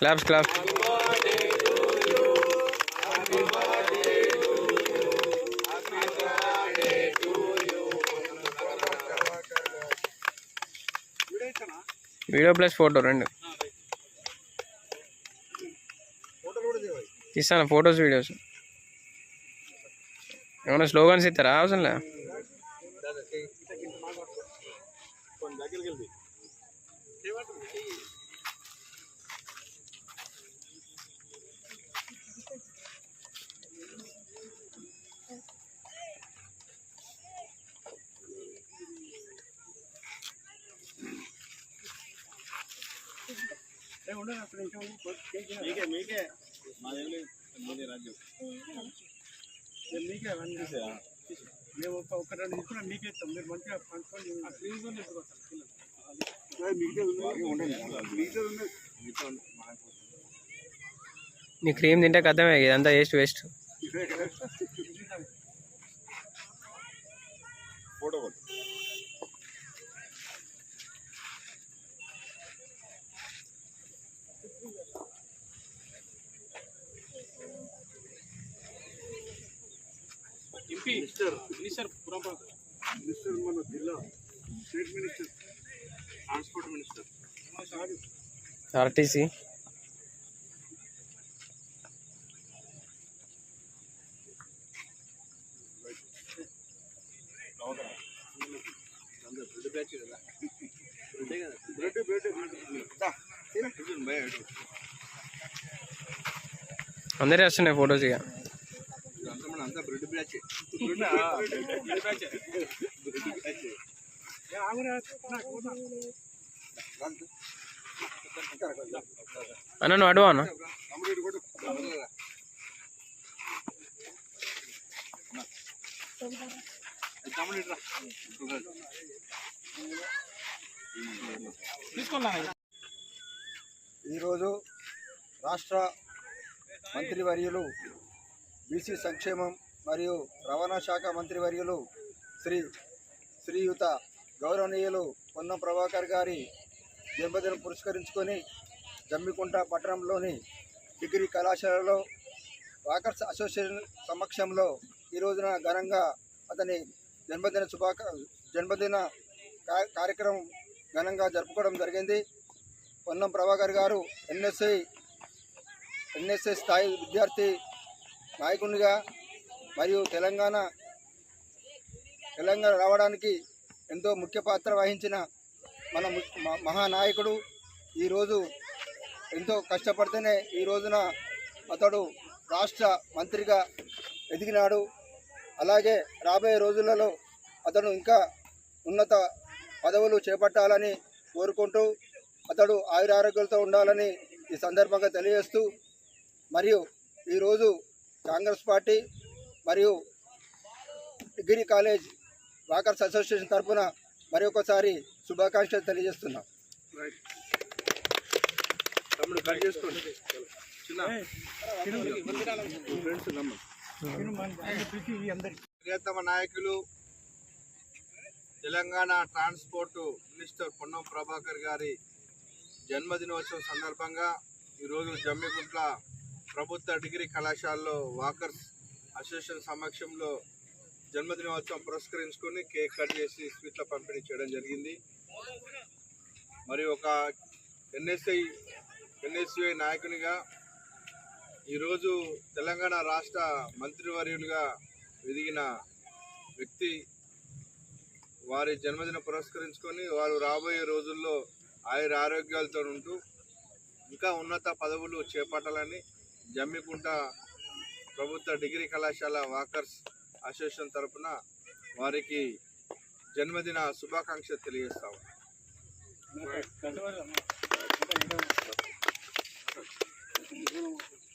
Claps claps video plus photo రెండు. తీస్తాను photos videos ఏమైనా స్లోగన్స్ ఇస్తారా అవసరం లే. మీకే మీకే మాదేమి మీదే రాజ్యం మీకే అవన్నీ మేము ఒక ఒక రెండు తీసుకున్నాం మీకే ఇస్తాం మీరు మంచిగా పంచుకొని నీ క్రీమ్ తింటే కథమే ఇదంతా waste waste photo MP minister minister పురం మినిస్టర్ మన జిల్లా state minister transport minister RTC bread batch కదా బ్రెడ్ బ్రెడ్ బ్రెడ్ అందరే వస్తున్నాయి ఫొటోస్ ఇక. అంతా మన అంతా బ్రెడ్ బ్యాచ్. అన్న నువ్వు తీసుకోండి ఈరోజు రాష్ట్ర మంత్రివర్యులు బీసీ సంక్షేమం మరియు రవాణా శాఖ మంత్రివర్యులు శ్రీ శ్రీయుత గౌరవనీయులు పొన్నం ప్రభాకర్ గారి జన్మదినం పురస్కరించుకొని జమ్మికుంట పట్టణంలోని డిగ్రీ కళాశాలలో వాకర్స్ అసోసియేషన్ సమక్షంలో ఈ రోజున ఘనంగా అతని జన్మదిన శుభాక జన్మదిన కార్యక్రమం ఘనంగా జరుపుకోవడం జరిగింది. పొన్నం ప్రభాకర్ గారు ఎన్ఎస్ఐ ఎన్ఎస్ఐ స్థాయి విద్యార్థి నాయకునిగా మరియు తెలంగాణ తెలంగాణ రావడానికి ఎంతో ముఖ్య పాత్ర వహించిన మన ము- మ- మహానాయకుడు ఈరోజు ఎంతో కష్టపడితేనే ఈ రోజున అతడు రాష్ట్ర మంత్రిగా ఎదిగినాడు. అలాగే రాబోయే రోజులలో అతడు ఇంకా ఉన్నత పదవులు చేపట్టాలని కోరుకుంటూ అతడు ఆయురారోగ్యాలతో ఉండాలని ఈ సందర్భంగా తెలియజేస్తూ మరియు ఈరోజు కాంగ్రెస్ పార్టీ మరియు డిగ్రీ కాలేజ్ వాకర్స్ అసోసియేషన్ తరఫున మరి ఒకసారి శుభాకాంక్షలు తెలియజేస్తున్నాం. ప్రియతమ నాయకులు తెలంగాణ ట్రాన్స్పోర్ట్ మినిస్టర్ పొన్నం ప్రభాకర్ గారి జన్మదినోత్సవం సందర్భంగా ఈరోజు జమ్మిగుంట్ల ప్రభుత్వ డిగ్రీ కళాశాలలో వాకర్స్ అసోసియేషన్ సమక్షంలో జన్మదినోత్సవం పురస్కరించుకొని కేక్ కట్ చేసి స్వీట్ల పంపిణీ చేయడం జరిగింది. మరి ఒక ఎన్ఎస్ఐ ఎన్ఎస్యుఐ నాయకునిగా ఈరోజు తెలంగాణ రాష్ట్ర మంత్రివర్యులుగా ఎదిగిన వ్యక్తి వారి జన్మదిన పురస్కరించుకొని వారు రాబోయే రోజుల్లో ఆయుర ఆరోగ్యాలతో ఉంటూ ఇంకా ఉన్నత పదవులు చేపట్టాలని జమ్మికుంట ప్రభుత్వ డిగ్రీ కళాశాల వాకర్స్ అసోసియేషన్ తరపున వారికి జన్మదిన శుభాకాంక్ష తెలియజేస్తాము you.